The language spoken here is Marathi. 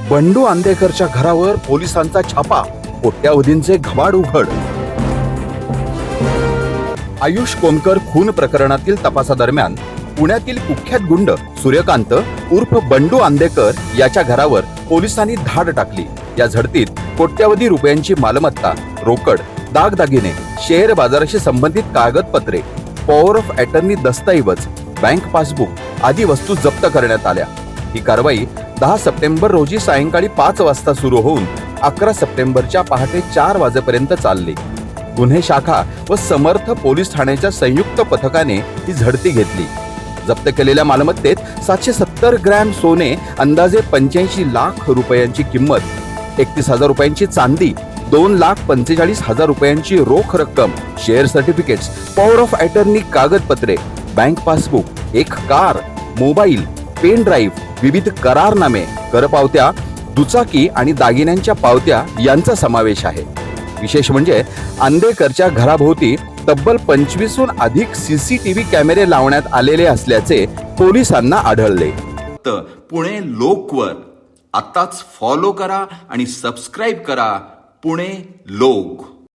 बंडू आंदेकरच्या घरावर पोलिसांचा छापा. कोट्यावधींचे घबाड उघड. आयुष कोमकर खून प्रकरणातील तपासादरम्यान पुण्यातील कुख्यात गुंड सूर्यकांत उर्फ बंडू आंदेकर याच्या घरावर पोलिसांनी धाड टाकली. या झडतीत कोट्यावधी रुपयांची मालमत्ता रोकड दागदागिने शेअर बाजाराशी संबंधित कागदपत्रे पॉवर ऑफ अटर्नी दस्तऐवज बँक पासबुक आदी वस्तू जप्त करण्यात आल्या. ही कारवाई दहा सप्टेंबर रोजी सायंकाळी पाच वाजता सुरू होऊन अकरा सप्टेंबरच्या पहाटे चार वाजेपर्यंत चालले. गुन्हे शाखा व समर्थ पोलीस ठाण्याच्या संयुक्त पथकाने ही झडती घेतली. जप्त केलेल्या मालमत्तेत सातशे सत्तर ग्रॅम सोने अंदाजे पंच्याऐंशी लाख रुपयांची किंमत एकतीस हजार रुपयांची चांदी दोन लाख पंचेचाळीस हजार रुपयांची रोख रक्कम share certificates power of attorney कागदपत्रे बँक पासबुक एक कार मोबाईल पेन ड्राईव्ह विविध करारनामे करपावत्या दुचाकी आणि दागिन्यांच्या पावत्या यांचा समावेश आहे. विशेष म्हणजे आंदेकरच्या घराभोवती तब्बल पंचवीसहून अधिक सीसीटीव्ही कॅमेरे लावण्यात आलेले असल्याचे पोलिसांना आढळले. तर पुणे लोकवर. आत्ताच फॉलो करा आणि सबस्क्राईब करा पुणे लोक.